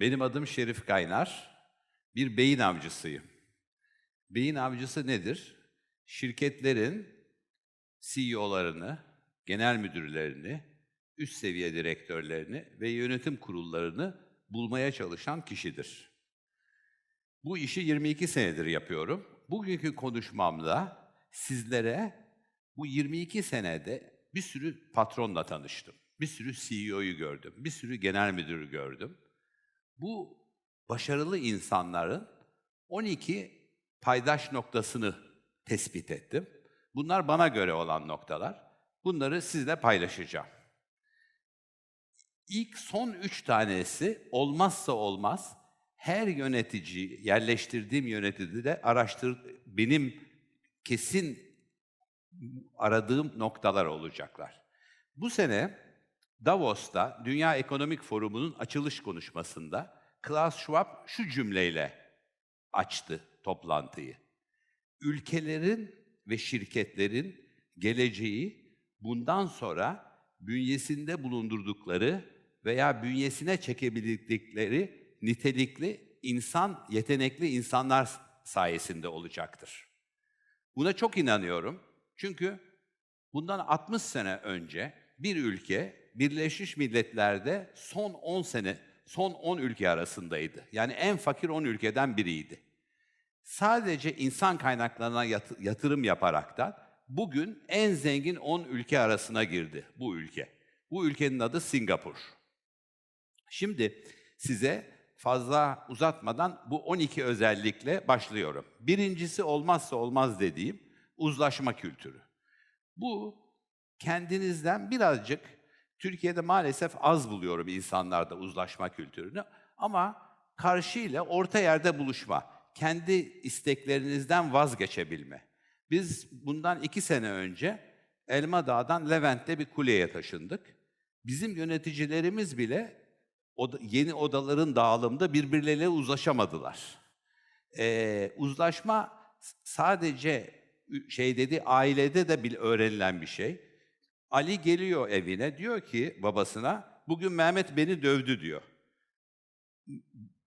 Benim adım Şerif Kaynar. Bir beyin avcısıyım. Beyin avcısı nedir? Şirketlerin CEO'larını, genel müdürlerini, üst seviye direktörlerini ve yönetim kurullarını bulmaya çalışan kişidir. Bu işi 22 senedir yapıyorum. Bugünkü konuşmamda sizlere bu 22 senede bir sürü patronla tanıştım. Bir sürü CEO'yu gördüm. Bir sürü genel müdürü gördüm. Bu başarılı insanların 12 paydaş noktasını tespit ettim. Bunlar bana göre olan noktalar. Bunları sizle paylaşacağım. İlk son üç tanesi olmazsa olmaz her yönetici, yerleştirdiğim yöneticide araştır, benim kesin aradığım noktalar olacaklar. Bu sene Davos'ta Dünya Ekonomik Forumu'nun açılış konuşmasında Klaus Schwab şu cümleyle açtı toplantıyı. Ülkelerin ve şirketlerin geleceği bundan sonra bünyesinde bulundurdukları veya bünyesine çekebildikleri nitelikli insan, yetenekli insanlar sayesinde olacaktır. Buna çok inanıyorum. Çünkü bundan 60 sene önce bir ülke Birleşmiş Milletler'de son 10 sene, son 10 ülke arasındaydı. Yani en fakir 10 ülkeden biriydi. Sadece insan kaynaklarına yat- yatırım yaparaktan bugün en zengin 10 ülke arasına girdi bu ülke. Bu ülkenin adı Singapur. Şimdi size fazla uzatmadan bu 12 özellikle başlıyorum. Birincisi olmazsa olmaz dediğim uzlaşma kültürü. Bu kendinizden birazcık Türkiye'de maalesef az buluyorum insanlarda uzlaşma kültürünü ama karşıyla orta yerde buluşma, kendi isteklerinizden vazgeçebilme. Biz bundan iki sene önce Elma Dağ'dan Levent'te bir kuleye taşındık. Bizim yöneticilerimiz bile yeni odaların dağılımında birbirleriyle uzlaşamadılar. Ee, uzlaşma sadece şey dedi ailede de bir öğrenilen bir şey. Ali geliyor evine diyor ki babasına bugün Mehmet beni dövdü diyor.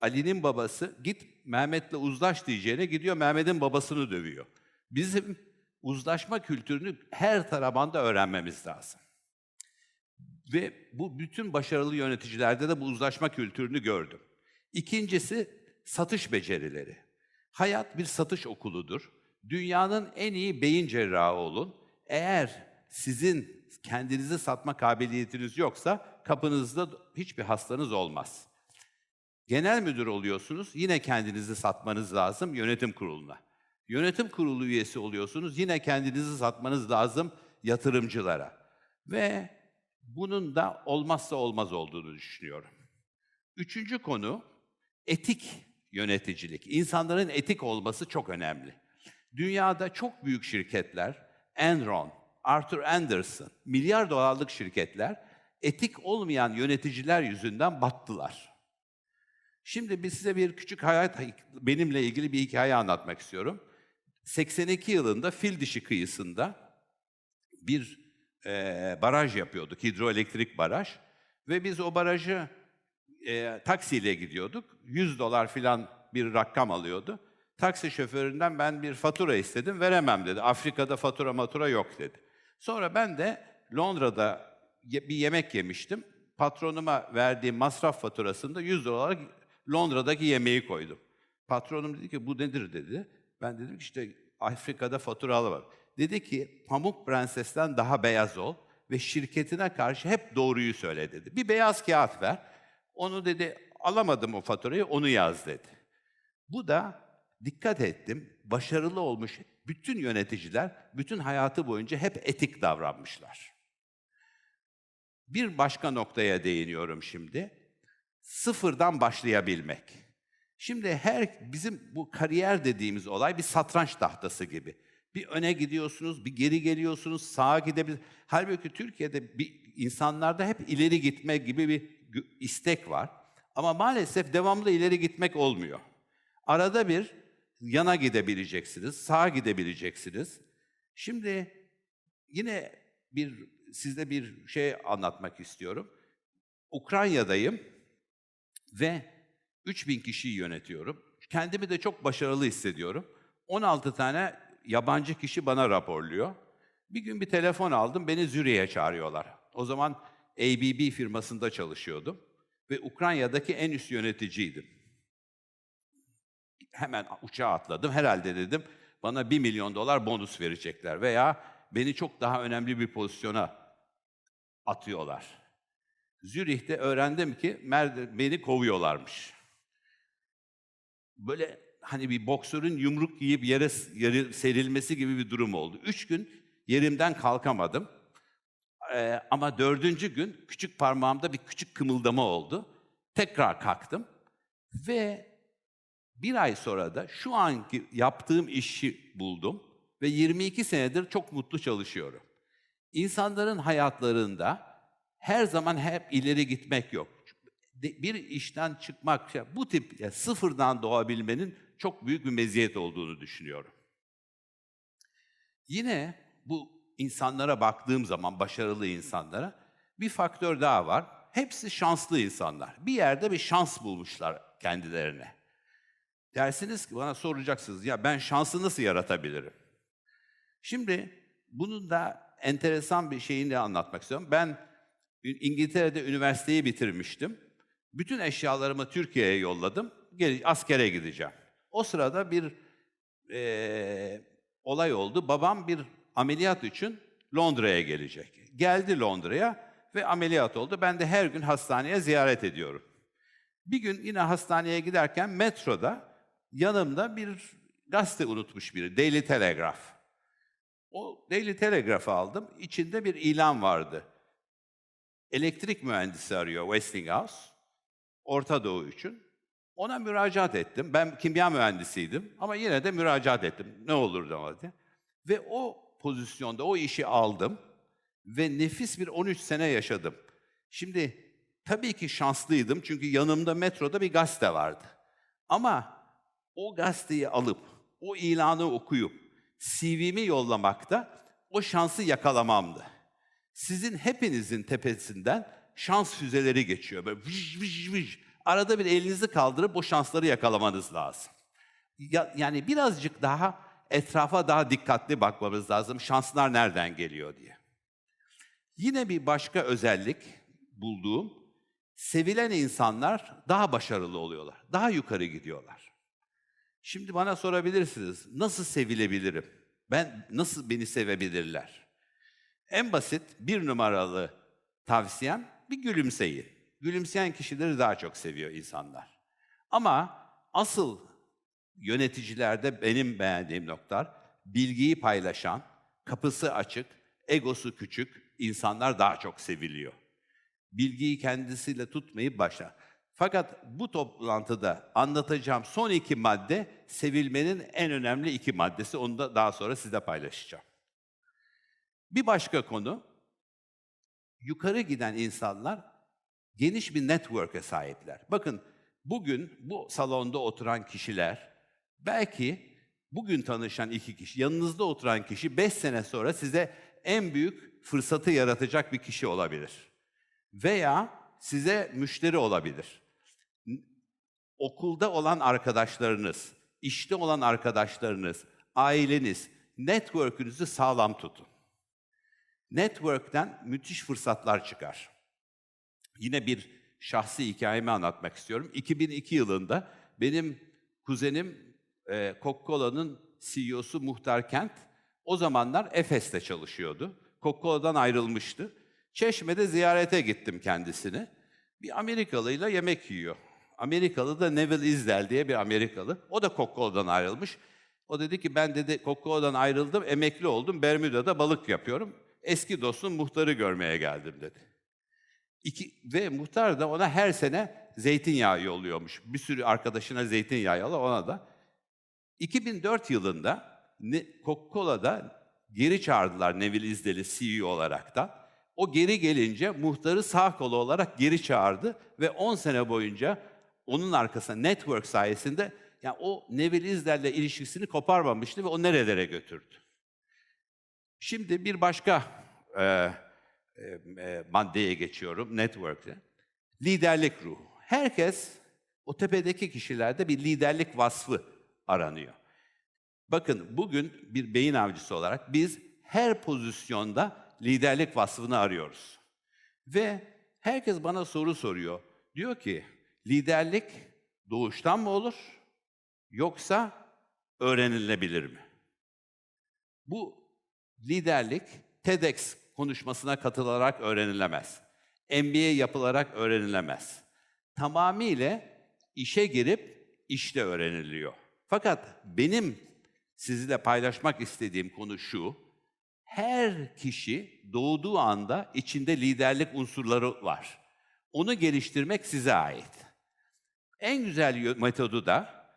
Ali'nin babası git Mehmet'le uzlaş diyeceğine gidiyor Mehmet'in babasını dövüyor. Bizim uzlaşma kültürünü her tarafında öğrenmemiz lazım. Ve bu bütün başarılı yöneticilerde de bu uzlaşma kültürünü gördüm. İkincisi satış becerileri. Hayat bir satış okuludur. Dünyanın en iyi beyin cerrahı olun. Eğer sizin kendinizi satma kabiliyetiniz yoksa kapınızda hiçbir hastanız olmaz. Genel müdür oluyorsunuz, yine kendinizi satmanız lazım yönetim kuruluna. Yönetim kurulu üyesi oluyorsunuz, yine kendinizi satmanız lazım yatırımcılara. Ve bunun da olmazsa olmaz olduğunu düşünüyorum. Üçüncü konu etik yöneticilik. İnsanların etik olması çok önemli. Dünyada çok büyük şirketler, Enron, Arthur Anderson, milyar dolarlık şirketler etik olmayan yöneticiler yüzünden battılar. Şimdi biz size bir küçük hayat benimle ilgili bir hikaye anlatmak istiyorum. 82 yılında Fil Dişi kıyısında bir eee, baraj yapıyorduk, hidroelektrik baraj. Ve biz o barajı eee, taksiyle gidiyorduk. 100 dolar filan bir rakam alıyordu. Taksi şoföründen ben bir fatura istedim, veremem dedi. Afrika'da fatura matura yok dedi. Sonra ben de Londra'da bir yemek yemiştim. Patronuma verdiğim masraf faturasında 100 dolar Londra'daki yemeği koydum. Patronum dedi ki bu nedir dedi. Ben dedim ki işte Afrika'da faturalı var. Dedi ki Pamuk Prenses'ten daha beyaz ol ve şirketine karşı hep doğruyu söyle dedi. Bir beyaz kağıt ver. Onu dedi alamadım o faturayı onu yaz dedi. Bu da dikkat ettim başarılı olmuş bütün yöneticiler bütün hayatı boyunca hep etik davranmışlar. Bir başka noktaya değiniyorum şimdi. Sıfırdan başlayabilmek. Şimdi her bizim bu kariyer dediğimiz olay bir satranç tahtası gibi. Bir öne gidiyorsunuz, bir geri geliyorsunuz, sağa gidebilir. Halbuki Türkiye'de bir insanlarda hep ileri gitme gibi bir istek var. Ama maalesef devamlı ileri gitmek olmuyor. Arada bir yana gidebileceksiniz, sağa gidebileceksiniz. Şimdi yine bir sizde bir şey anlatmak istiyorum. Ukrayna'dayım ve 3000 kişiyi yönetiyorum. Kendimi de çok başarılı hissediyorum. 16 tane yabancı kişi bana raporluyor. Bir gün bir telefon aldım, beni Zürih'e çağırıyorlar. O zaman ABB firmasında çalışıyordum ve Ukrayna'daki en üst yöneticiydim. Hemen uçağa atladım. Herhalde dedim bana 1 milyon dolar bonus verecekler veya beni çok daha önemli bir pozisyona atıyorlar. Zürih'te öğrendim ki beni kovuyorlarmış. Böyle hani bir boksörün yumruk yiyip yere, yere serilmesi gibi bir durum oldu. Üç gün yerimden kalkamadım. Ee, ama dördüncü gün küçük parmağımda bir küçük kımıldama oldu. Tekrar kalktım ve bir ay sonra da şu anki yaptığım işi buldum ve 22 senedir çok mutlu çalışıyorum. İnsanların hayatlarında her zaman hep ileri gitmek yok. Bir işten çıkmak, bu tip yani sıfırdan doğabilmenin çok büyük bir meziyet olduğunu düşünüyorum. Yine bu insanlara baktığım zaman, başarılı insanlara bir faktör daha var. Hepsi şanslı insanlar. Bir yerde bir şans bulmuşlar kendilerine. Dersiniz ki bana soracaksınız ya ben şansı nasıl yaratabilirim? Şimdi bunun da enteresan bir şeyini anlatmak istiyorum. Ben İngiltere'de üniversiteyi bitirmiştim. Bütün eşyalarımı Türkiye'ye yolladım. Askere gideceğim. O sırada bir e, olay oldu. Babam bir ameliyat için Londra'ya gelecek. Geldi Londra'ya ve ameliyat oldu. Ben de her gün hastaneye ziyaret ediyorum. Bir gün yine hastaneye giderken metroda yanımda bir gazete unutmuş biri, Daily Telegraph. O Daily Telegraph'ı aldım. İçinde bir ilan vardı. Elektrik mühendisi arıyor Westinghouse. Orta Doğu için. Ona müracaat ettim. Ben kimya mühendisiydim ama yine de müracaat ettim. Ne olur diye. Ve o pozisyonda o işi aldım ve nefis bir 13 sene yaşadım. Şimdi tabii ki şanslıydım çünkü yanımda metroda bir gazete vardı. Ama o gazeteyi alıp, o ilanı okuyup, CV'mi yollamakta o şansı yakalamamdı. Sizin hepinizin tepesinden şans füzeleri geçiyor. Böyle vıj vıj vıj. Arada bir elinizi kaldırıp o şansları yakalamanız lazım. Ya, yani birazcık daha etrafa daha dikkatli bakmamız lazım. Şanslar nereden geliyor diye. Yine bir başka özellik bulduğum, sevilen insanlar daha başarılı oluyorlar. Daha yukarı gidiyorlar. Şimdi bana sorabilirsiniz, nasıl sevilebilirim? Ben nasıl beni sevebilirler? En basit bir numaralı tavsiyem bir gülümseyin. Gülümseyen kişileri daha çok seviyor insanlar. Ama asıl yöneticilerde benim beğendiğim noktalar bilgiyi paylaşan, kapısı açık, egosu küçük insanlar daha çok seviliyor. Bilgiyi kendisiyle tutmayıp başa. Fakat bu toplantıda anlatacağım son iki madde sevilmenin en önemli iki maddesi. Onu da daha sonra size paylaşacağım. Bir başka konu, yukarı giden insanlar geniş bir network'e sahipler. Bakın bugün bu salonda oturan kişiler belki bugün tanışan iki kişi, yanınızda oturan kişi beş sene sonra size en büyük fırsatı yaratacak bir kişi olabilir. Veya size müşteri olabilir. Okulda olan arkadaşlarınız, işte olan arkadaşlarınız, aileniz, network'ünüzü sağlam tutun. Network'ten müthiş fırsatlar çıkar. Yine bir şahsi hikayemi anlatmak istiyorum. 2002 yılında benim kuzenim e, Coca-Cola'nın CEO'su Muhtar Kent o zamanlar Efes'te çalışıyordu. Coca-Cola'dan ayrılmıştı. Çeşme'de ziyarete gittim kendisini. Bir Amerikalıyla yemek yiyor. Amerikalı da Neville Isdell diye bir Amerikalı. O da Coca-Cola'dan ayrılmış. O dedi ki ben dedi Coca-Cola'dan ayrıldım, emekli oldum, Bermuda'da balık yapıyorum. Eski dostum muhtarı görmeye geldim dedi. İki, ve muhtar da ona her sene zeytinyağı yolluyormuş. Bir sürü arkadaşına zeytinyağı yolla, ona da. 2004 yılında Coca-Cola'da geri çağırdılar Neville Isdell'i CEO olarak da. O geri gelince muhtarı sağ kolu olarak geri çağırdı ve 10 sene boyunca onun arkasında network sayesinde yani o Neville Isdell'le ilişkisini koparmamıştı ve o nerelere götürdü. Şimdi bir başka e, e, e, maddeye geçiyorum, network'te. Liderlik ruhu. Herkes O tepedeki kişilerde bir liderlik vasfı aranıyor. Bakın bugün bir beyin avcısı olarak biz her pozisyonda liderlik vasfını arıyoruz. Ve herkes bana soru soruyor. Diyor ki liderlik doğuştan mı olur yoksa öğrenilebilir mi? Bu liderlik TEDx konuşmasına katılarak öğrenilemez. MBA yapılarak öğrenilemez. Tamamıyla işe girip işte öğreniliyor. Fakat benim sizinle paylaşmak istediğim konu şu. Her kişi doğduğu anda içinde liderlik unsurları var. Onu geliştirmek size ait. En güzel metodu da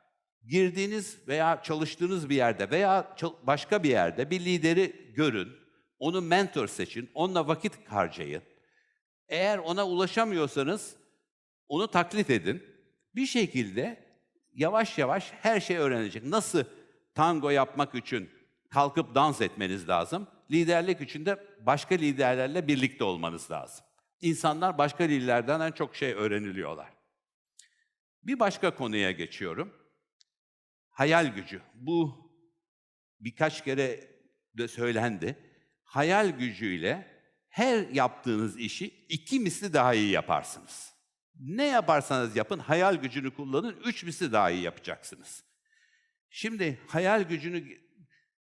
girdiğiniz veya çalıştığınız bir yerde veya başka bir yerde bir lideri görün, onu mentor seçin, onunla vakit harcayın. Eğer ona ulaşamıyorsanız onu taklit edin. Bir şekilde yavaş yavaş her şey öğrenecek. Nasıl tango yapmak için kalkıp dans etmeniz lazım. Liderlik için de başka liderlerle birlikte olmanız lazım. İnsanlar başka liderlerden çok şey öğreniliyorlar. Bir başka konuya geçiyorum. Hayal gücü. Bu birkaç kere de söylendi. Hayal gücüyle her yaptığınız işi iki misli daha iyi yaparsınız. Ne yaparsanız yapın, hayal gücünü kullanın, üç misli daha iyi yapacaksınız. Şimdi hayal gücünü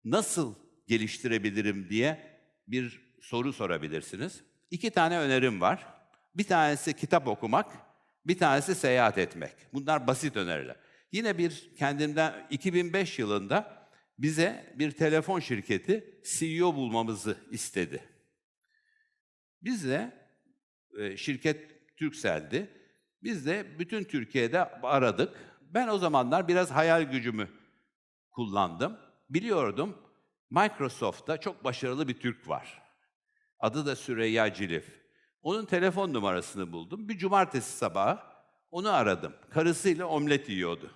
nasıl geliştirebilirim diye bir soru sorabilirsiniz. İki tane önerim var. Bir tanesi kitap okumak, bir tanesi seyahat etmek. Bunlar basit öneriler. Yine bir kendimden 2005 yılında bize bir telefon şirketi CEO bulmamızı istedi. Biz de e, şirket Türksel'di. Biz de bütün Türkiye'de aradık. Ben o zamanlar biraz hayal gücümü kullandım. Biliyordum Microsoft'ta çok başarılı bir Türk var. Adı da Süreyya Cilif. Onun telefon numarasını buldum. Bir cumartesi sabahı onu aradım. Karısıyla omlet yiyordu.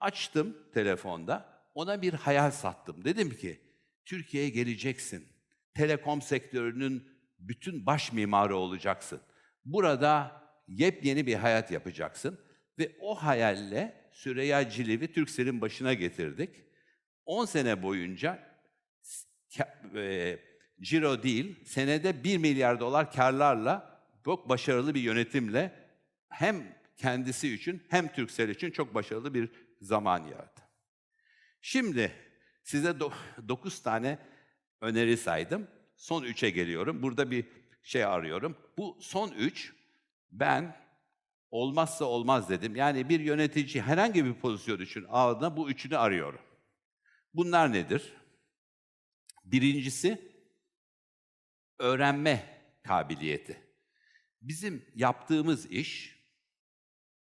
Açtım telefonda. Ona bir hayal sattım. Dedim ki, Türkiye'ye geleceksin. Telekom sektörünün bütün baş mimarı olacaksın. Burada yepyeni bir hayat yapacaksın. Ve o hayalle Süreyya Ciliv'i Türksel'in başına getirdik. 10 sene boyunca e, ciro değil, senede 1 milyar dolar karlarla çok başarılı bir yönetimle hem kendisi için hem Türksel için çok başarılı bir zaman yarattı. Şimdi size 9 tane öneri saydım. Son 3'e geliyorum. Burada bir şey arıyorum. Bu son 3 ben olmazsa olmaz dedim. Yani bir yönetici herhangi bir pozisyon için aldığında bu üçünü arıyorum. Bunlar nedir? Birincisi öğrenme kabiliyeti. Bizim yaptığımız iş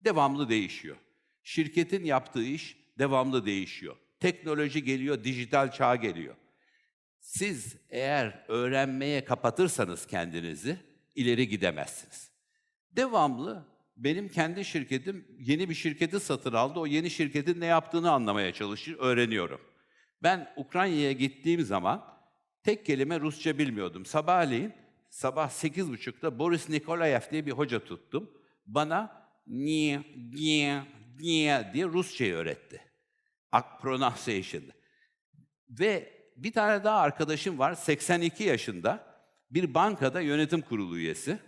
devamlı değişiyor. Şirketin yaptığı iş devamlı değişiyor. Teknoloji geliyor, dijital çağ geliyor. Siz eğer öğrenmeye kapatırsanız kendinizi ileri gidemezsiniz. Devamlı benim kendi şirketim yeni bir şirketi satın aldı. O yeni şirketin ne yaptığını anlamaya çalışır, öğreniyorum. Ben Ukrayna'ya gittiğim zaman tek kelime Rusça bilmiyordum. Sabahleyin sabah sekiz buçukta Boris Nikolayev diye bir hoca tuttum. Bana niye, niye, niye diye Rusçayı öğretti. Pronunciation. Ve bir tane daha arkadaşım var, 82 yaşında. Bir bankada yönetim kurulu üyesi.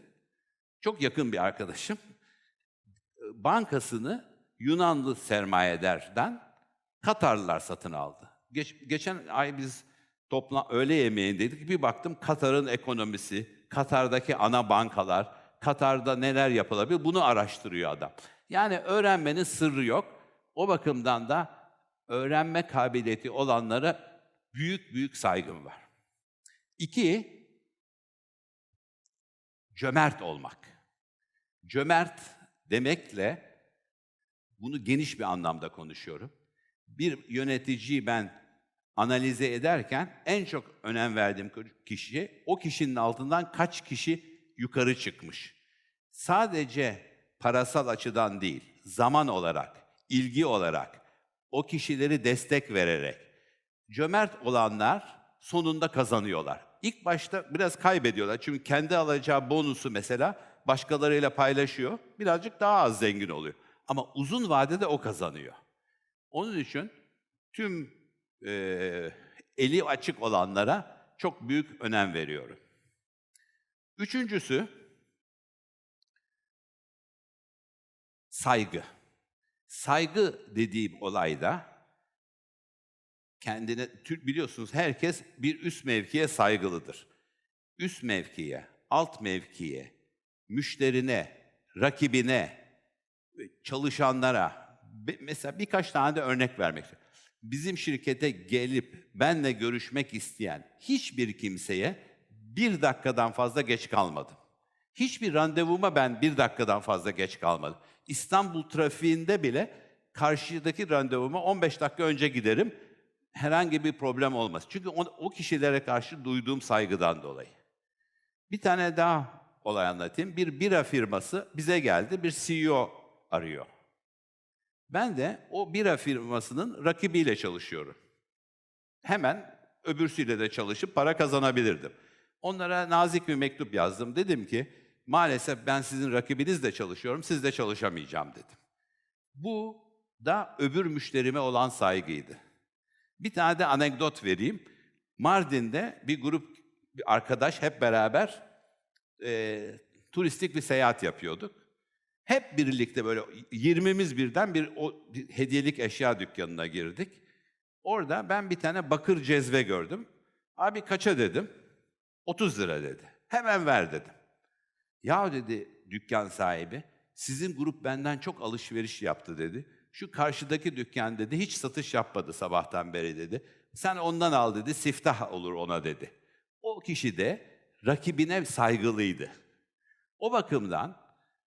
Çok yakın bir arkadaşım. Bankasını Yunanlı sermayedardan Katarlılar satın aldı. Geç, geçen ay biz topla öğle yemeğindeydik. Bir baktım Katar'ın ekonomisi, Katar'daki ana bankalar, Katar'da neler yapılabilir bunu araştırıyor adam. Yani öğrenmenin sırrı yok. O bakımdan da öğrenme kabiliyeti olanlara büyük büyük saygım var. İki, cömert olmak. Cömert demekle bunu geniş bir anlamda konuşuyorum. Bir yöneticiyi ben analize ederken en çok önem verdiğim kişi o kişinin altından kaç kişi yukarı çıkmış. Sadece parasal açıdan değil, zaman olarak, ilgi olarak, o kişileri destek vererek. Cömert olanlar sonunda kazanıyorlar. İlk başta biraz kaybediyorlar. Çünkü kendi alacağı bonusu mesela başkalarıyla paylaşıyor. Birazcık daha az zengin oluyor. Ama uzun vadede o kazanıyor. Onun için tüm eee, eli açık olanlara çok büyük önem veriyorum. Üçüncüsü saygı. Saygı dediğim olayda kendine biliyorsunuz herkes bir üst mevkiye saygılıdır. Üst mevkiye, alt mevkiye, müşterine, rakibine, çalışanlara mesela birkaç tane de örnek vermek istiyorum. Bizim şirkete gelip benle görüşmek isteyen hiçbir kimseye bir dakikadan fazla geç kalmadım. Hiçbir randevuma ben bir dakikadan fazla geç kalmadım. İstanbul trafiğinde bile karşıdaki randevuma 15 dakika önce giderim. Herhangi bir problem olmaz. Çünkü o, o kişilere karşı duyduğum saygıdan dolayı. Bir tane daha olay anlatayım. Bir bira firması bize geldi, bir CEO arıyor. Ben de o bira firmasının rakibiyle çalışıyorum. Hemen öbürsüyle de çalışıp para kazanabilirdim. Onlara nazik bir mektup yazdım. Dedim ki, maalesef ben sizin rakibinizle çalışıyorum, sizle çalışamayacağım dedim. Bu da öbür müşterime olan saygıydı. Bir tane de anekdot vereyim. Mardin'de bir grup bir arkadaş hep beraber e, turistik bir seyahat yapıyorduk. Hep birlikte böyle 20'miz birden bir, o, hediyelik eşya dükkanına girdik. Orada ben bir tane bakır cezve gördüm. Abi kaça dedim. 30 lira dedi. Hemen ver dedim. Ya dedi dükkan sahibi, sizin grup benden çok alışveriş yaptı dedi. Şu karşıdaki dükkan dedi hiç satış yapmadı sabahtan beri dedi. Sen ondan al dedi, siftah olur ona dedi. O kişi de rakibine saygılıydı. O bakımdan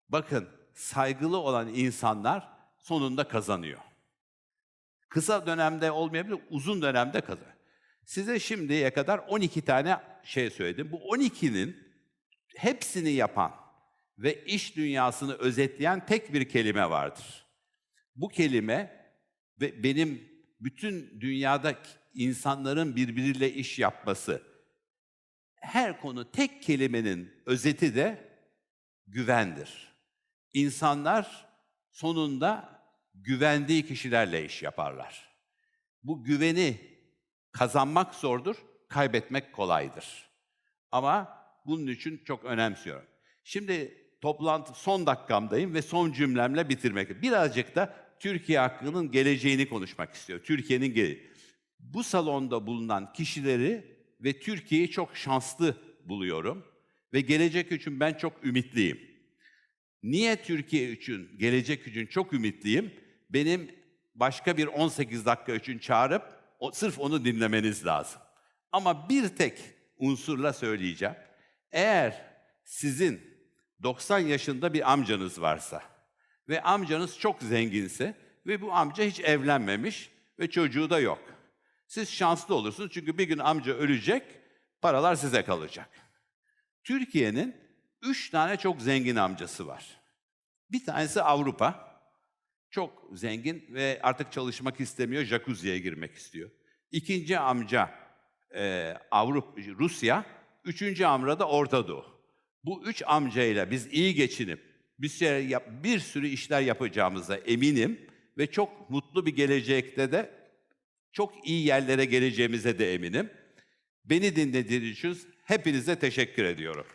bakın saygılı olan insanlar sonunda kazanıyor. Kısa dönemde olmayabilir, uzun dönemde kazanıyor. Size şimdiye kadar 12 tane şey söyledim. Bu 12'nin hepsini yapan ve iş dünyasını özetleyen tek bir kelime vardır. Bu kelime ve benim bütün dünyada insanların birbiriyle iş yapması, her konu tek kelimenin özeti de güvendir. İnsanlar sonunda güvendiği kişilerle iş yaparlar. Bu güveni kazanmak zordur, kaybetmek kolaydır. Ama bunun için çok önemsiyorum. Şimdi toplantı son dakikamdayım ve son cümlemle bitirmek. Birazcık da Türkiye hakkının geleceğini konuşmak istiyorum. Türkiye'nin geleceği. Bu salonda bulunan kişileri ve Türkiye'yi çok şanslı buluyorum ve gelecek için ben çok ümitliyim. Niye Türkiye için, gelecek için çok ümitliyim? Benim başka bir 18 dakika için çağırıp o, sırf onu dinlemeniz lazım. Ama bir tek unsurla söyleyeceğim. Eğer sizin 90 yaşında bir amcanız varsa ve amcanız çok zenginse ve bu amca hiç evlenmemiş ve çocuğu da yok. Siz şanslı olursunuz çünkü bir gün amca ölecek, paralar size kalacak. Türkiye'nin üç tane çok zengin amcası var. Bir tanesi Avrupa. Çok zengin ve artık çalışmak istemiyor, jacuzziye girmek istiyor. İkinci amca e, Avrupa, Rusya. Üçüncü amca da Orta Doğu. Bu üç amcayla biz iyi geçinip bir, şey bir sürü işler yapacağımıza eminim ve çok mutlu bir gelecekte de çok iyi yerlere geleceğimize de eminim. Beni dinlediğiniz için hepinize teşekkür ediyorum.